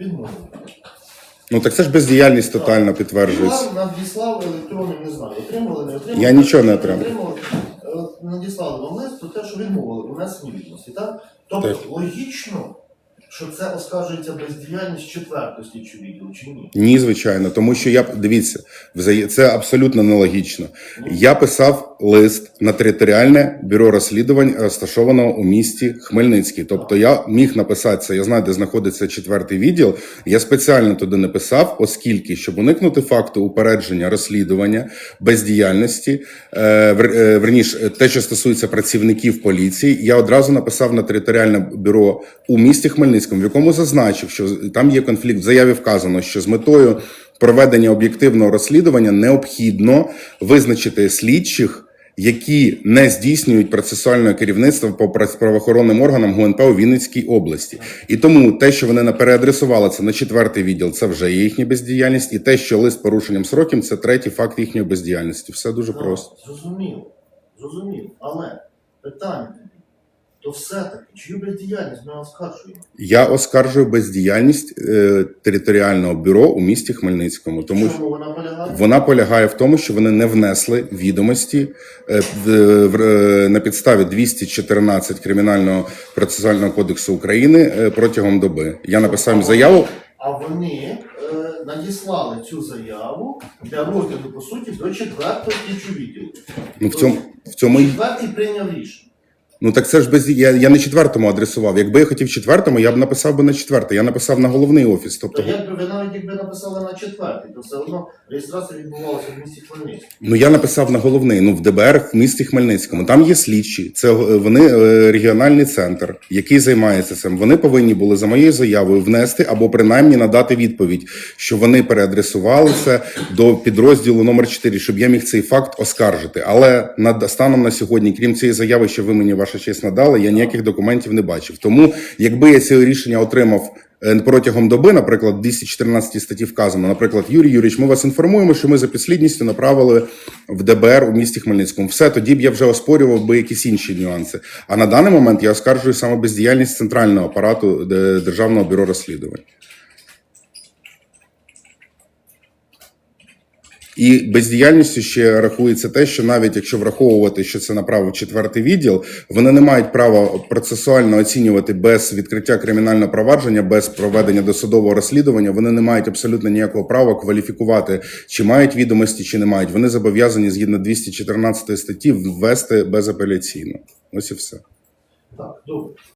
відмовили. Ну так це ж бездіяльність тотально підтверджується. Вам надіслав електронний, не знаю, отримали, не отримали. Я нічого не отримав. Отримали. Е, Надіслали вам лист про те, що відмовили у внесенні відомості, так? Тобто Так. логічно, що це оскаржується бездіяльність четвертого слідчого відділу, чи ні? Ні, звичайно, тому що я дивіться, взає- це абсолютно нелогічно. Я писав лист на територіальне бюро розслідувань, розташованого у місті Хмельницький. Тобто я міг написати це. Я знаю, де знаходиться четвертий відділ. Я спеціально туди не писав, оскільки щоб уникнути факту упередження розслідування бездіяльності, е, е, верніше, те, що стосується працівників поліції, я одразу написав на територіальне бюро у місті Хмельницькому, в якому зазначив, що там є конфлікт. В заяві вказано, що з метою проведення об'єктивного розслідування необхідно визначити слідчих. Які не здійснюють процесуальне керівництво по правоохоронним органам ГУНП у Вінницькій області, і тому те, що вони не переадресували це на четвертий відділ, це вже є їхня бездіяльність, і те, що лист порушенням сроків, це третій факт їхньої бездіяльності. Все дуже просто. Зрозуміло, зрозуміло. Але питання то все-таки, чию бездіяльність ми оскаржуємо? Я оскаржую бездіяльність е, територіального бюро у місті Хмельницькому, тому що Чому вона полягає? Вона полягає в тому, що вони не внесли відомості е, в- в- е, на підставі 214 кримінального процесуального кодексу України е, протягом доби. Я написав їм заяву. А вони е, надіслали цю заяву для розгляду, по суті, до четвертого слідчого відділу. Ну в цьому в цьому Четвертий прийняв рішення. Ну так це ж без я, я не четвертому адресував. Якби я хотів четвертому, я б написав би на четвертий. Я написав на головний офіс. То Тобто, якби ви навіть якби написали на четвертий, то все одно реєстрація відбувалася в місті Хмельницький. ну я написав на головний. Ну в ДБР в місті Хмельницькому. Там є слідчі. Це е, вони е, регіональний центр, який займається цим. Вони повинні були за моєю заявою внести або принаймні надати відповідь, що вони переадресували це до підрозділу номер 4, щоб я міг цей факт оскаржити. Але на станом на сьогодні, крім цієї заяви, що ви мені ваша честь надали, я ніяких документів не бачив. Тому, якби я це рішення отримав. е, Протягом доби, наприклад, 214 статті вказано, наприклад, Юрій Юрійович, ми вас інформуємо, що ми за підслідністю направили в ДБР у місті Хмельницькому. Все тоді б я вже оспорював би якісь інші нюанси. А на даний момент я оскаржую саме бездіяльність центрального апарату е, Державного бюро розслідувань. І бездіяльністю ще рахується те, що навіть якщо враховувати, що це направив четвертий відділ, вони не мають права процесуально оцінювати без відкриття кримінального провадження, без проведення досудового розслідування. Вони не мають абсолютно ніякого права кваліфікувати, чи мають відомості, чи не мають. Вони зобов'язані згідно 214 статті ввести безапеляційно. Ось і все. Так, добре.